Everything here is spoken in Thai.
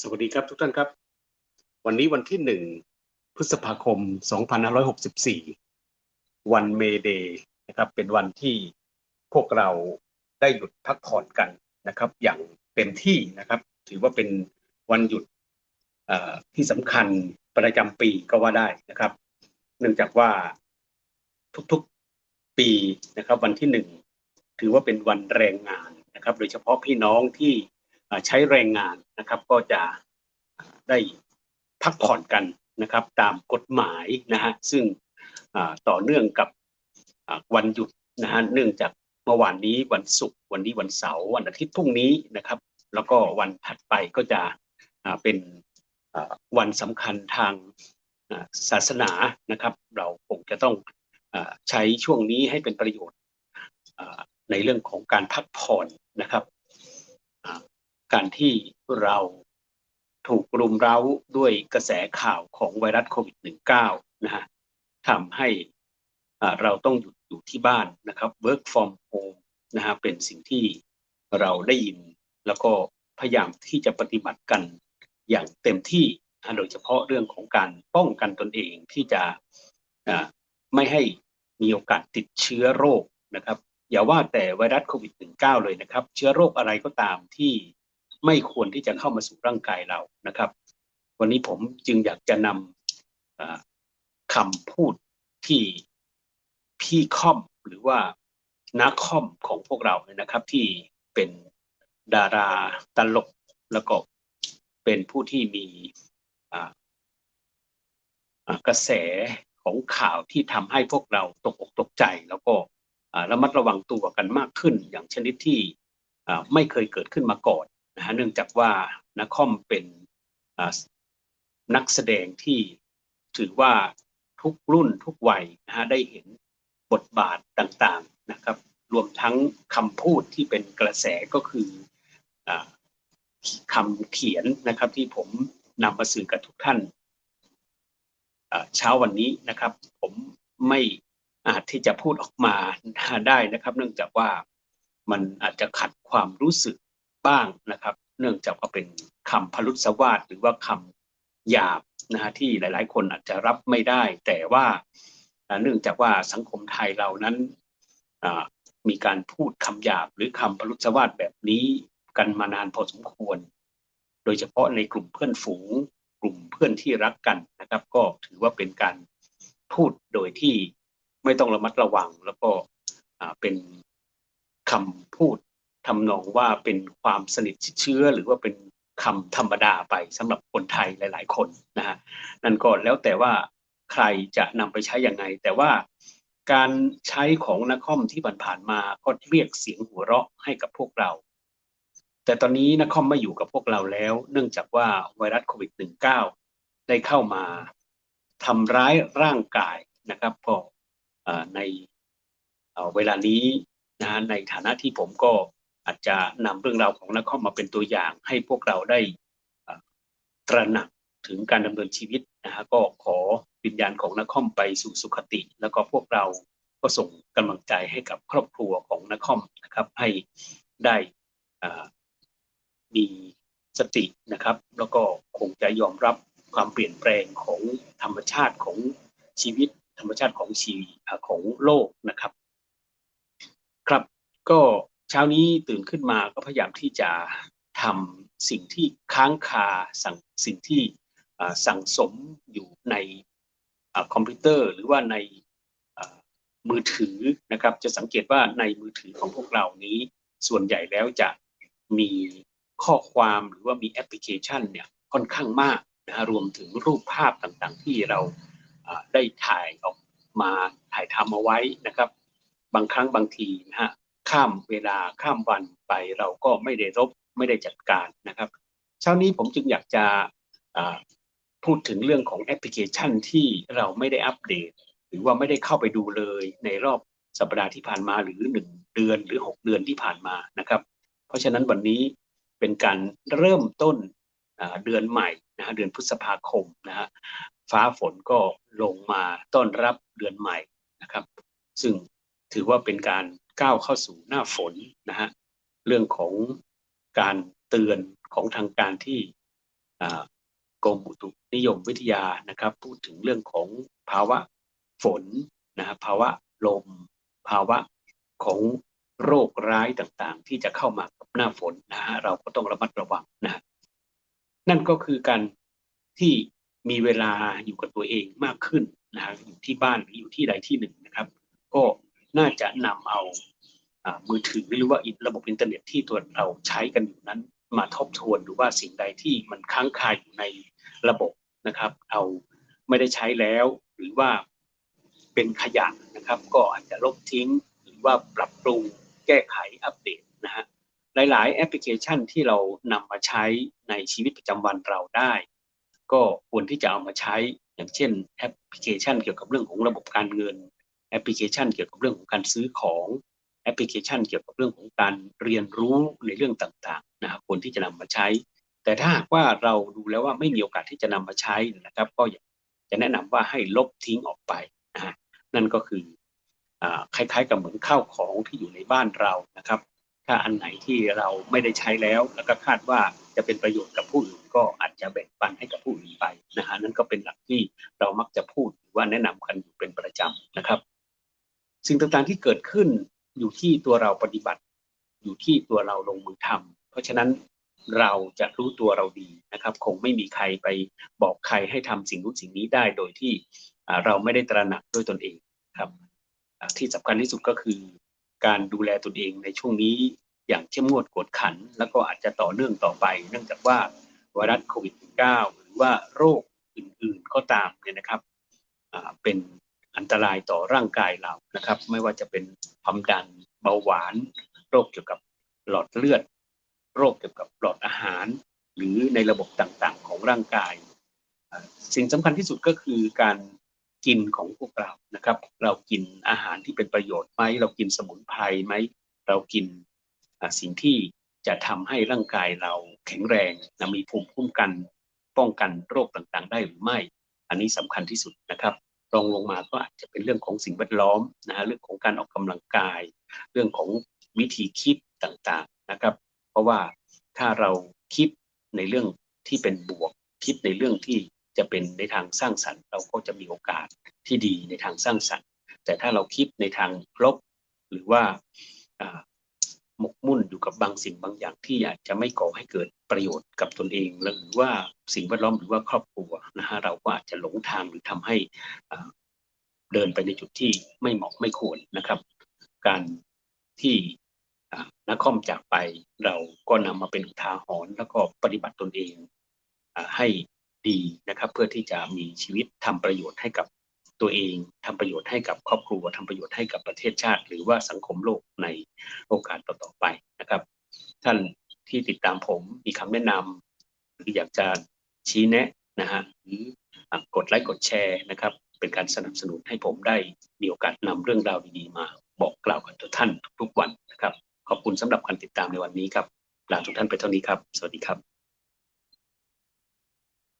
สวัสดีครับทุกท่านครับ วันนี้วันที่หนึ่งพฤษภาคม 2564 วันเมเดย์นะครับ เป็นวันที่พวกเราได้หยุดพักผ่อนกันนะครับ อย่างเต็มที่นะครับ ถือว่าเป็นวันหยุดที่สำคัญประจำปีก็ว่าได้นะครับ เนื่องจากว่าทุกๆปีนะครับ วันที่หนึ่งถือว่าเป็นวันแรงงานนะครับ โดยเฉพาะพี่น้องที่ ใช้แรงงานนะครับ ก็จะได้พักผ่อนกันนะครับ ตามกฎหมายนะฮะซึ่งต่อเนื่องกับวันหยุดนะฮะเนื่องจากเมื่อวานนี้วันศุกร์วันนี้วันเสาร์วันอาทิตย์พรุ่งนี้นะครับ แล้วก็วันถัดไปก็จะเป็นวันสำคัญทางศาสนานะครับ เราคงจะต้องใช้ช่วงนี้ให้เป็นประโยชน์ในเรื่องของการพักผ่อนนะครับ การที่เราถูกรุมเร้าด้วยกระแสข่าวของไวรัสโควิด -19 นะฮะทำให้เราต้องหยุดอยู่ที่บ้านนะครับ work from home นะฮะเป็นสิ่งที่เราได้ยิน แล้วก็พยายามที่จะปฏิบัติกันอย่างเต็มที่โดยเฉพาะเรื่องของการป้องกันตนเองที่จะไม่ให้มีโอกาสติดเชื้อโรคนะครับ อย่าว่าแต่ไวรัสโควิด -19 เลยนะครับ เชื้อโรคอะไรก็ตามที่ ไม่ควรที่จะเข้ามาสู่ร่างกายเรานะครับ วันนี้ผมจึงอยากจะนำคำพูดที่พี่ค่อมหรือว่านักค่อมของพวกเราเนี่ยนะครับ ที่เป็นดาราตลกแล้วก็เป็นผู้ที่มีกระแสของข่าวที่ทำให้พวกเราตกอกตกใจ แล้วก็ระมัดระวังตัวกันมากขึ้น อย่างชนิดที่ไม่เคยเกิดขึ้นมาก่อน นะฮะเนื่องจากว่านักคอมเป็นนักแสดงที่ถือว่าทุกรุ่นทุกวัยนะฮะได้เห็นบทบาทต่างๆนะครับ รวมทั้งคำพูดที่เป็นกระแสก็คืออคำเขียนนะครับที่ผมนำมาสื่อกับทุกท่านเช้าวันนี้นะครับ ผมไม่อาจที่จะพูดออกมาได้นะครับ เนื่องจากว่ามันอาจจะขัดความรู้สึก บ้างนะครับ เนื่องจากว่าเป็นคำพลุสวาสหรือว่าคำหยาบนะฮะที่หลาย ๆ คนอาจจะรับไม่ได้ แต่ว่าเนื่องจากว่าสังคมไทยเรานั้นมีการพูดคำหยาบหรือคำพลุสวาสแบบนี้กันมานานพอสมควร โดยเฉพาะในกลุ่มเพื่อนฝูง กลุ่มเพื่อนที่รักกันนะครับ ก็ถือว่าเป็นการพูดโดยที่ไม่ต้องระมัดระวัง แล้วก็เป็นคำ ทำนองว่าเป็นความสนิทเชื้อ หรือว่าเป็นคำธรรมดาไปสำหรับคนไทยหลาย ๆ คนนะฮะนั่นก็แล้วแต่ว่าใครจะนำไปใช้อย่างไง แต่ว่าการใช้ของนักคอมที่ผ่านๆมาก็เรียกเสียงหัวเราะให้กับพวกเรา แต่ตอนนี้นักคอมไม่อยู่กับพวกเราแล้ว เนื่องจากว่าไวรัสโควิด -19 ได้เข้ามาทำร้ายร่างกายนะครับก็ในเวลานี้นะในฐานะที่ผมก็ อาจจะนำเรื่องราวของนักข้อมมาเป็นตัวอย่าง ให้พวกเราได้ตระหนักถึงการดำเนินชีวิตนะฮะก็ขอวิญญาณของนักข้อมไปสู่สุขติ แล้วก็พวกเราก็ส่งกำลังใจให้กับครอบครัวของนักข้อมนะครับ ให้ได้มีสตินะครับ แล้วก็คงจะยอมรับความเปลี่ยนแปลงของธรรมชาติของชีวิต ธรรมชาติของชีของโลกนะครับ ครับก็ เช้านี้ตื่นขึ้นมาก็พยายามที่จะทำสิ่งที่ค้างคาสั่งสิ่งที่สั่งสมอยู่ในคอมพิวเตอร์หรือว่าในมือถือนะครับ จะสังเกตว่าในมือถือของพวกเรานี้ส่วนใหญ่แล้วจะมีข้อความหรือว่ามีแอปพลิเคชันเนี่ยค่อนข้างมากนะรวมถึงรูปภาพต่างๆ ที่เราได้ถ่ายออกมาถ่ายทำเอาไว้นะครับ บางครั้งบางทีนะฮะ ข้ามเวลาข้ามวันไปเราก็ไม่ได้รบไม่ได้จัดการนะครับ เช้านี้ผมจึงอยากจะพูดถึงเรื่องของแอปพลิเคชันที่เราไม่ได้อัปเดต หรือว่าไม่ได้เข้าไปดูเลยในรอบสัปดาห์ที่ผ่านมาหรือหนึ่งเดือนหรือ 6 เดือนที่ผ่านมานะครับ เพราะฉะนั้นวันนี้เป็นการเริ่มต้นเดือนใหม่นะฮะเดือนพฤษภาคมนะฮะฟ้าฝนก็ลงมาต้อนรับเดือนใหม่นะครับ ซึ่งถือว่าเป็นการ ก้าวเข้าสู่หน้าฝนนะฮะเรื่องของการเตือนของทางการที่กรมอุตุนิยมวิทยานะครับ พูดถึงเรื่องของภาวะฝนนะฮะภาวะลม ภาวะของโรคร้ายต่างๆ ที่จะเข้ามากับหน้าฝนนะฮะเราก็ต้องระมัดระวังนะฮะนั่นก็คือการที่มีเวลาอยู่กับตัวเองมากขึ้นนะฮะอยู่ที่บ้านหรืออยู่ที่ใดที่หนึ่งนะครับ ก็ น่าจะนำเอาอ่ามือถือหรือว่าระบบอินเทอร์เน็ตที่ตัวเราใช้กันอยู่นั้น มาทบทวนดูว่าสิ่งใดที่มันค้างคาอยู่ในระบบนะครับ เอาไม่ได้ใช้แล้ว หรือว่าเป็นขยะนะครับ ก็อาจจะลบทิ้ง หรือว่าปรับปรุงแก้ไขอัปเดตนะฮะหลาย ๆ แอปพลิเคชันที่เรานำมาใช้ในชีวิตประจำวันเราได้ ก็ควรที่จะเอามาใช้อย่างเช่นแอปพลิเคชันเกี่ยวกับเรื่องของระบบการเงิน แอปพลิเคชันเกี่ยวกับเรื่องของการซื้อของแอปพลิเคชันเกี่ยวกับเรื่องของการเรียนรู้ในเรื่องต่างๆนะครับควรที่จะนำมาใช้ แต่ถ้าหากว่าเราดูแล้วว่าไม่มีโอกาสที่จะนำมาใช้นะครับ ก็อยากจะแนะนำว่าให้ลบทิ้งออกไปนะฮะนั่นก็คือคล้ายๆ กับเหมือนข้าวของที่อยู่ในบ้านเรานะครับ ถ้าอันไหนที่เราไม่ได้ใช้แล้ว แล้วก็คาดว่าจะเป็นประโยชน์กับผู้อื่นก็อาจจะแบ่งปันให้กับผู้อื่นไปนะฮะนั่นก็เป็นหลักที่เรามักจะพูดหรือว่าแนะนำกันอยู่เป็นประจำนะครับ สิ่งต่างๆที่เกิดขึ้นอยู่ที่ตัวเราปฏิบัติ อยู่ที่ตัวเราลงมือทำเพราะฉะนั้นเราจะรู้ตัวเราดีนะครับ คงไม่มีใครไปบอกใครให้ทำสิ่งนู้สิ่งนี้ได้โดยที่เราไม่ได้ตระหนักด้วยตนเองครับ ที่สำคัญที่สุดก็คือ การดูแลตนเองในช่วงนี้อย่างเข้มงวดกวดขัน แล้วก็อาจจะต่อเนื่องต่อไป เนื่องจากว่าไวรัสโควิด -19 หรือว่าโรคอื่นๆก็ตามเนี่ยนะครับเป็น อันตรายต่อร่างกายเรานะครับ ไม่ว่าจะเป็นความดันเบาหวาน โรคเกี่ยวกับหลอดเลือด โรคเกี่ยวกับหลอดอาหาร หรือในระบบต่างๆ ของร่างกาย สิ่งสำคัญที่สุดก็คือการกินของพวกเรานะครับ เรากินอาหารที่เป็นประโยชน์ไหมเรากินสมุนไพรไหมเรากินสิ่งที่จะทำให้ร่างกายเราแข็งแรงนะมีภูมิคุ้มกัน ป้องกันโรคต่างๆ ได้หรือไม่ อันนี้สำคัญที่สุดนะครับ รองลงมาก็อาจจะเป็นเรื่องของสิ่งแวดล้อมนะฮะเรื่องของการออกกำลังกาย เรื่องของวิธีคิดต่างๆนะครับ เพราะว่าถ้าเราคิดในเรื่องที่เป็นบวก คิดในเรื่องที่จะเป็นในทางสร้างสรรค์ เราก็จะมีโอกาสที่ดีในทางสร้างสรรค์ แต่ถ้าเราคิดในทางลบหรือว่าอ่า หมกมุ่นอยู่กับบางสิ่งบางอย่างที่อาจจะไม่ก่อให้เกิดประโยชน์กับตนเอง หรือว่าสิ่งแวดล้อมหรือว่าครอบครัวนะฮะเราก็อาจจะหลงทางหรือทำให้เดินไปในจุดที่ไม่เหมาะไม่ควรนะครับ การที่นักคอมจากไปเราก็นำมาเป็นทาหรณ์แล้วก็ปฏิบัติตนเองอให้ดีนะครับ เพื่อที่จะมีชีวิตทำประโยชน์ให้กับ ตัวเองทำประโยชน์ให้กับครอบครัวทำประโยชน์ให้กับประเทศชาติ หรือว่าสังคมโลกในโอกาสต่อๆไปนะครับ ท่านที่ติดตามผมมีคำแนะนำหรืออยากจะชี้แนะนะฮะหรืออะกดไลค์กดแชร์นะครับ เป็นการสนับสนุนให้ผมได้มีโอกาสนำเรื่องราวดีๆมา บอกกล่าวกับทุกท่านทุกๆวันนะครับ ขอบคุณสำหรับการติดตามในวันนี้ครับลาทุกท่านไปเท่านี้ครับ สวัสดีครับ